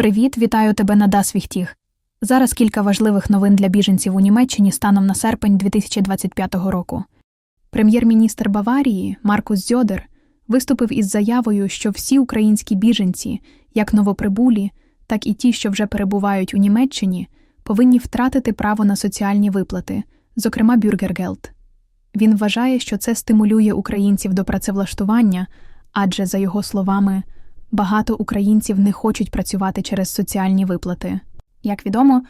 Привіт, вітаю тебе на Дасвіхтіг. Зараз кілька важливих новин для біженців у Німеччині станом на серпень 2025 року. Прем'єр-міністр Баварії Маркус Зьодер виступив із заявою, що всі українські біженці, як новоприбулі, так і ті, що вже перебувають у Німеччині, повинні втратити право на соціальні виплати, зокрема бюргергелд. Він вважає, що це стимулює українців до працевлаштування, адже, за його словами, багато українців не хочуть працювати через соціальні виплати. Як відомо,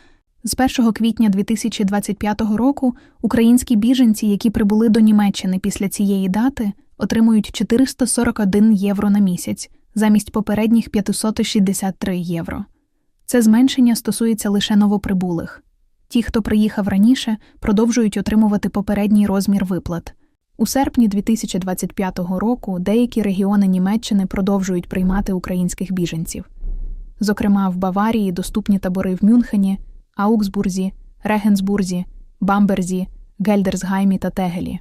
з 1 квітня 2025 року українські біженці, які прибули до Німеччини після цієї дати, отримують 441 євро на місяць замість попередніх 563 євро. Це зменшення стосується лише новоприбулих. Ті, хто приїхав раніше, продовжують отримувати попередній розмір виплат. У серпні 2025 року деякі регіони Німеччини продовжують приймати українських біженців. Зокрема, в Баварії доступні табори в Мюнхені, Аугсбурзі, Регенсбурзі, Бамберзі, Гельдерсгаймі та Тегелі.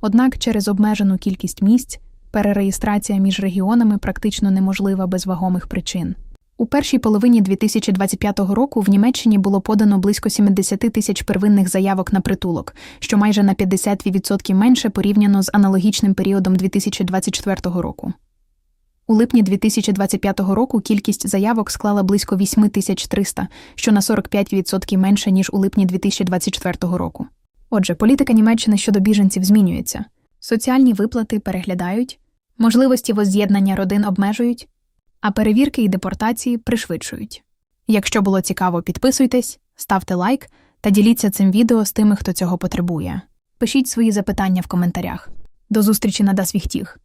Однак через обмежену кількість місць перереєстрація між регіонами практично неможлива без вагомих причин. У першій половині 2025 року в Німеччині було подано близько 70 тисяч первинних заявок на притулок, що майже на 50% менше порівняно з аналогічним періодом 2024 року. У липні 2025 року кількість заявок склала близько 8300, що на 45% менше, ніж у липні 2024 року. Отже, політика Німеччини щодо біженців змінюється. Соціальні виплати переглядають, можливості возз'єднання родин обмежують, а перевірки і депортації пришвидшують. Якщо було цікаво, підписуйтесь, ставте лайк та діліться цим відео з тими, хто цього потребує. Пишіть свої запитання в коментарях. До зустрічі на Дасвіхтіг!